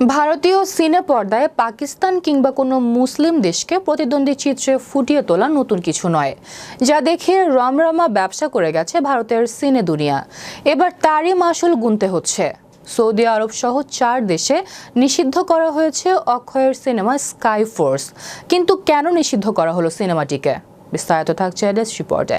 ভারতীয় সিনে পর্দায় পাকিস্তান কিংবা কোনো মুসলিম দেশকে প্রতিদ্বন্দ্বী চিত্রে ফুটিয়ে তোলা নতুন কিছু নয় যা দেখে রমরমা ব্যবসা করে গেছে ভারতের সিনে দুনিয়া এবার তারই মাসুল গুনতে হচ্ছে সৌদি আরব সহ চার দেশে নিষিদ্ধ করা হয়েছে অক্ষয়ের সিনেমা স্কাই ফোর্স কিন্তু কেন নিষিদ্ধ করা হলো সিনেমাটিকে বিস্তারিত থাকছে ডেস্ক রিপোর্টে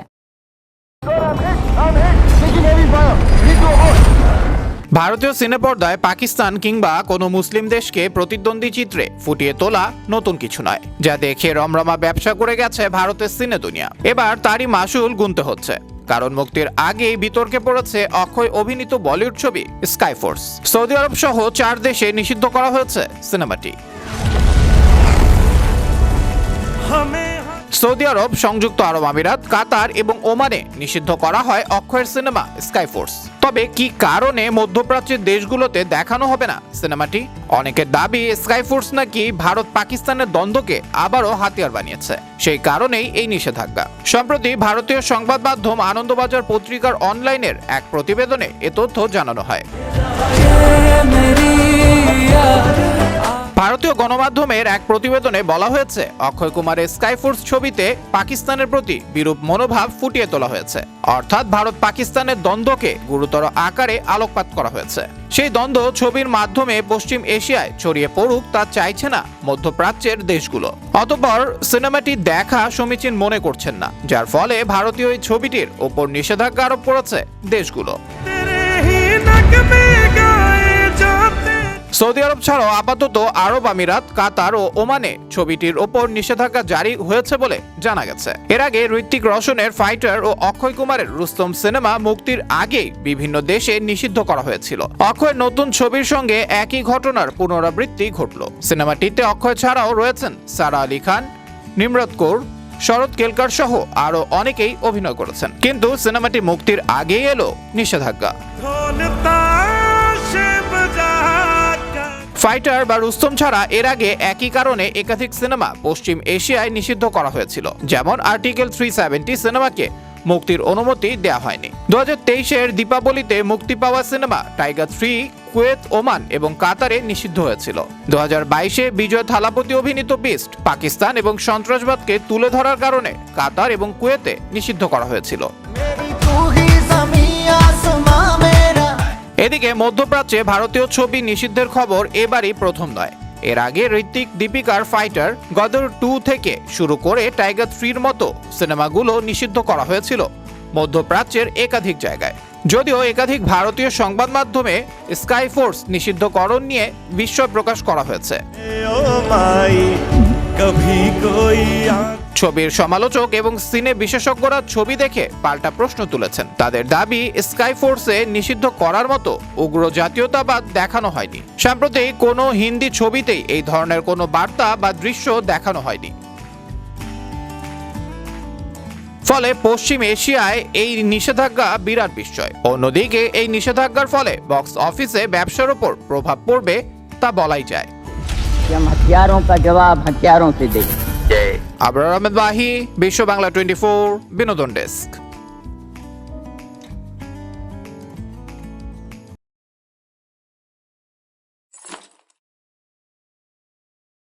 ভারতীয় সিনেপর্দায় পাকিস্তান কিংবা কোনো মুসলিম দেশকে প্রতিদ্বন্দ্বী চিত্রে ফুটিয়ে তোলা নতুন কিছু নয়, যা দেখে রমরমা ব্যবসা করে গেছে ভারতের সিনে দুনিয়া। এবার তারই মাসুল গুনতে হচ্ছে। কারণ মুক্তির আগেই বিতর্কে পড়েছে অক্ষয় অভিনীত বলিউড ছবি স্কাইফোর্স সৌদি আরব সহ চার দেশে নিষিদ্ধ করা হয়েছে সিনেমাটি। সৌদি আরব সংযুক্ত আরব আমিরাত, কাতার এবং ওমানে নিষিদ্ধ করা হয় অক্ষয়ের সিনেমা স্কাইফোর্স তবে কি কারণে মধ্যপ্রাচ্যের দেশগুলোতে দেখানো হবে না? সিনেমাটি অনেকের দাবি স্কাইফোর্স নাকি ভারত পাকিস্তানের দ্বন্দ্বকে আবারও হাতিয়ার বানিয়েছে। সেই কারণেই এই নিষেধাজ্ঞা। সম্প্রতি ভারতীয় সংবাদ মাধ্যম আনন্দবাজার পত্রিকার অনলাইনের এক প্রতিবেদনে এ তথ্য জানানো হয়। ভারতীয় গণমাধ্যমের এক প্রতিবেদনে বলা হয়েছে, অক্ষয় কুমারের স্কাইফোর্স ছবিতে পাকিস্তানের প্রতি বিরূপ মনোভাব ফুটিয়ে তোলা হয়েছে। অর্থাৎ ভারত পাকিস্তানের দ্বন্দ্বকে গুরুতর আকারে আলোকপাত করা হয়েছে। সেই দ্বন্দ্ব ছবির মাধ্যমে পশ্চিম এশিয়ায় ছড়িয়ে পড়ুক তা চাইছে না মধ্যপ্রাচ্যের দেশগুলো। অতঃপর সিনেমাটি দেখা সমীচীন মনে করছেন না, যার ফলে ভারতীয় এই ছবিটির ওপর নিষেধাজ্ঞা আরোপ করেছে দেশগুলো। সৌদি আরব ছাড়াও আপাতত আরব আমিরাত, কাতার ও ওমানে ছবিটির ওপর নিষেধাজ্ঞা জারি হয়েছে বলে জানা গেছে। এর আগে ঋত্বিক রোশনের ফাইটার ও অক্ষয় কুমারের রুস্তম সিনেমা মুক্তির আগেই বিভিন্ন দেশে নিষিদ্ধ করা হয়েছিল। অক্ষয়ের নতুন ছবির সঙ্গে একই ঘটনার পুনরাবৃত্তি ঘটল। সিনেমাটিতে অক্ষয় ছাড়াও রয়েছেন সারা আলী খান, নিমরত কৌর, শরৎ কেলকার সহ আরও অনেকেই অভিনয় করেছেন। কিন্তু সিনেমাটি মুক্তির আগেই এলো নিষেধাজ্ঞা। ফাইটার বা রুস্তম ছাড়া এর আগে একই কারণে একাধিক সিনেমা পশ্চিম এশিয়ায় নিষিদ্ধ করা হয়েছিল। যেমন আর্টিকেল থ্রি সেভেন্টি সিনেমাকে মুক্তির অনুমতি দেওয়া হয়নি। দু হাজার তেইশের দীপাবলিতে মুক্তি পাওয়া cinema Tiger Three, Kuwait Oman এবং কাতারে নিষিদ্ধ হয়েছিল। দু হাজার বাইশে বিজয় থালাপতি অভিনীত বিস্ট পাকিস্তান এবং সন্ত্রাসবাদকে তুলে ধরার কারণে কাতার এবং কুয়েতে নিষিদ্ধ করা হয়েছিল। এদিকে মধ্যপ্রাচ্যে ভারতীয় ছবি নিষিদ্ধের খবর এবারই প্রথম নয়। এর আগে ঋত্বিক দীপিকার ফাইটার গদর টু থেকে শুরু করে টাইগার থ্রির মতো সিনেমাগুলো নিষিদ্ধ করা হয়েছিল মধ্যপ্রাচ্যের একাধিক জায়গায়। যদিও একাধিক ভারতীয় সংবাদ মাধ্যমে স্কাই ফোর্স নিষিদ্ধকরণ নিয়ে বিস্ময় প্রকাশ করা হয়েছে। ओ माई कभी कोई आंख ছবির সমালোচক এবং সিনে বিশেষজ্ঞরা ছবি দেখে পাল্টা প্রশ্ন তুলেছেন তাদের দাবি স্কাই ফোর্সে নিষিদ্ধ করার মতো উগ্র জাতীয়তাবাদ দেখানো হয়নি সম্প্রতি কোনো হিন্দি ছবিতেই এই ধরনের কোনো বার্তা বা দৃশ্য দেখানো হয়নি ফলে পশ্চিম এশিয়ায় এই নিষেধাজ্ঞা বিরাট বিস্ময় অন্যদিকে এই নিষেধাজ্ঞার ফলে বক্স অফিসে ব্যবসার ওপর প্রভাব পড়বে তা বলাই যায় कि हम हथियारों का जवाब हथियारों से दें আবরার আহমেদ বাহি বিশ্ব বাংলা টোয়েন্টি বিনোদন ডেস্ক।